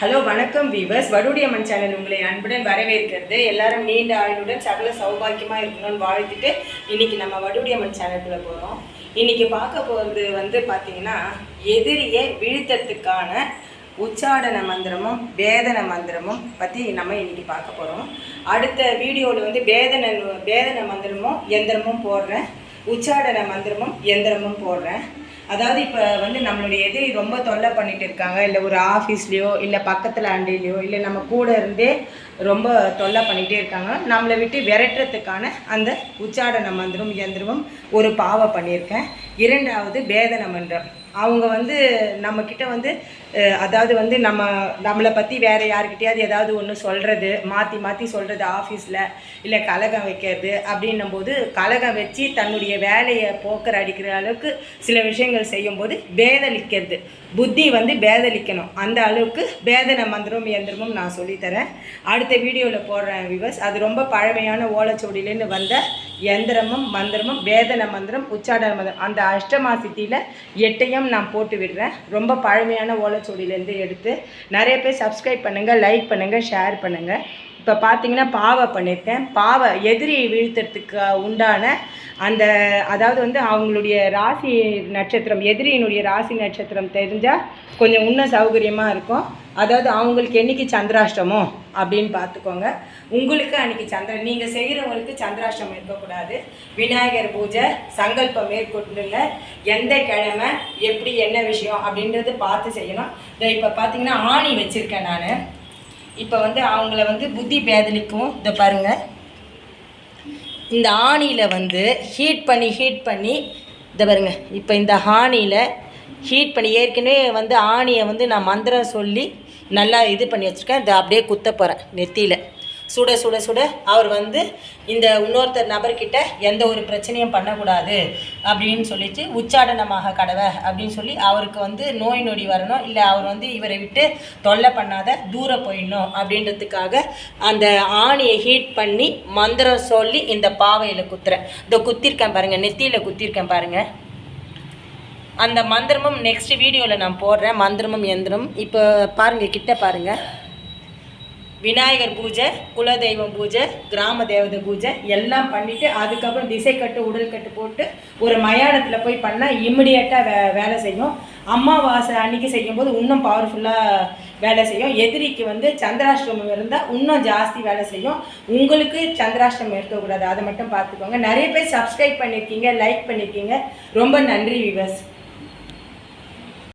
Hello வணக்கம் viewers. வடுடியம்மன் channel உங்களை அன்புடன் வரவேற்கிறது. எல்லாரும் நீண்ட ஆயுளுடன் சகல சௌபாக்கியமாக இருக்கணும்னு வாழ்த்துட்டு இன்னைக்கு நம்ம வடுடியம்மன் சேனலுக்குள்ளே போகிறோம் இன்னைக்கு பார்க்க போகிறது வந்து பார்த்தீங்கன்னா எதிரியை வீழ்த்தத்துக்கான உச்சாடன மந்திரமும் வேதன மந்திரமும் பற்றி நம்ம இன்னைக்கு பார்க்க போகிறோம் அடுத்த வீடியோவில் வந்து வேதன வேதன மந்திரமும் எந்திரமும் போடுறேன். உச்சாடன மந்திரமும் எந்திரமும் போடுறேன். அதாவது இப்போ வந்து நம்மளுடைய எதிரி ரொம்ப தொல்லை பண்ணிட்டு இருக்காங்க. இல்லை ஒரு ஆஃபீஸ்லேயோ இல்லை பக்கத்தில் ஆண்டிலேயோ இல்லை நம்ம கூட இருந்தே ரொம்ப தொல்லை பண்ணிகிட்டே இருக்காங்க. நம்மளை விட்டு விரட்டுறதுக்கான அந்த உச்சாடன மந்திரம் இயந்திரமும் ஒரு பாவை பண்ணியிருக்கேன். இரண்டாவது பேதன மன்றம் அவங்க வந்து நம்மக்கிட்ட வந்து அதாவது வந்து நம்ம நம்மளை பற்றி வேறு யாருக்கிட்டையாவது ஏதாவது ஒன்று சொல்கிறது மாற்றி மாற்றி சொல்கிறது ஆஃபீஸில் இல்லை கலகம் வைக்கிறது அப்படின்னும் போது கலகம் வச்சு தன்னுடைய வேலையை போக்கர் அடிக்கிற அளவுக்கு சில விஷயங்கள் செய்யும்போது பேதலிக்கிறது. புத்தி வந்து பேதலிக்கணும். அந்த அளவுக்கு பேதன மந்திரம் இயந்திரமும் நான் சொல்லித்தரேன். அடுத்த வீடியோவில் போடுறேன் விவஸ் அது ரொம்ப பழமையான ஓலைச்சுவடியிலேருந்து வந்த எந்திரமும் மந்திரமும் வேதன மந்திரம் உச்சாடன மந்திரம். அந்த அஷ்டமா சித்தியில் எட்டையும் நான் போட்டு விடுறேன். ரொம்ப பழமையான ஓலைச்சோடியிலேருந்து எடுத்து நிறைய பேர் சப்ஸ்கிரைப் பண்ணுங்கள் லைக் பண்ணுங்கள் ஷேர் பண்ணுங்கள் இப்போ பார்த்தீங்கன்னா பாவை பண்ணியிருக்கேன் பாவை எதிரியை வீழ்த்துறதுக்கு உண்டான அந்த அதாவது வந்து அவங்களுடைய ராசி நட்சத்திரம் எதிரியினுடைய ராசி நட்சத்திரம் தெரிஞ்சால் கொஞ்சம் இன்னும் சௌகரியமாக இருக்கும். அதாவது அவங்களுக்கு என்னைக்கு சந்திராஷ்டமோ அப்படின்னு பார்த்துக்கோங்க உங்களுக்கு அன்றைக்கி சந்திர நீங்கள் செய்கிறவங்களுக்கு சந்திராஷ்டம் இருக்கக்கூடாது. விநாயகர் பூஜை சங்கல்பம் மேற்கொண்டுங்க எந்த கிழமை எப்படி என்ன விஷயம் அப்படின்றது பார்த்து செய்யணும். இதை இப்போ பார்த்தீங்கன்னா ஆணி வச்சுருக்கேன் நான். இப்போ வந்து அவங்கள வந்து புத்தி பேதலிக்கும். இதை பாருங்கள் இந்த ஆணியில் வந்து ஹீட் பண்ணி ஹீட் பண்ணி இதை பாருங்க. இப்போ இந்த ஆணியில் ஹீட் பண்ணி ஏற்கனவே வந்து ஆணியை வந்து நான் மந்திரம் சொல்லி நல்லா இது பண்ணி வச்சுருக்கேன். இதை அப்படியே குத்த போகிறேன் நெத்தியில். சுட சுட சுட அவர் வந்து இந்த இன்னொருத்தர் நபர்கிட்ட எந்த ஒரு பிரச்சனையும் பண்ணக்கூடாது அப்படின்னு சொல்லிட்டு உச்சாடனமாக கடவை அப்படின்னு சொல்லி அவருக்கு வந்து நோய் நொடி வரணும். இல்லை அவர் வந்து இவரை விட்டு தொல்லை பண்ணாத தூரம் போயிடணும் அப்படின்றதுக்காக அந்த ஆணியை ஹீட் பண்ணி மந்திரம் சொல்லி இந்த பாவையில் குத்துறேன். இந்த குத்திருக்கேன் பாருங்கள் நெத்தியில் குத்திருக்கேன் பாருங்கள் அந்த மந்திரமும் நெக்ஸ்ட் வீடியோவில் நான் போடுறேன். மந்திரமும் எந்திரம் இப்போ பாருங்கள் கிட்ட பாருங்கள் விநாயகர் பூஜை குலதெய்வம் பூஜை கிராம தேவதை பூஜை எல்லாம் பண்ணிவிட்டு அதுக்கப்புறம் திசைக்கட்டு உடல் கட்டு போட்டு ஒரு மயானத்தில் போய் பண்ணால் இம்மிடியட்டாக வே வேலை செய்யும். அம்மாவாசை அன்னைக்கு செய்யும்போது இன்னும் பவர்ஃபுல்லாக வேலை செய்யும். எதிரிக்கு வந்து சந்திராஷ்டமம் இருந்தால் இன்னும் ஜாஸ்தி வேலை செய்யும். உங்களுக்கு சந்திராஷ்டிரமம் இருக்கக்கூடாது. அதை மட்டும் பார்த்துக்கோங்க. நிறைய பேர் சப்ஸ்கிரைப் பண்ணியிருக்கீங்க லைக் பண்ணியிருக்கீங்க ரொம்ப நன்றி விவஸ்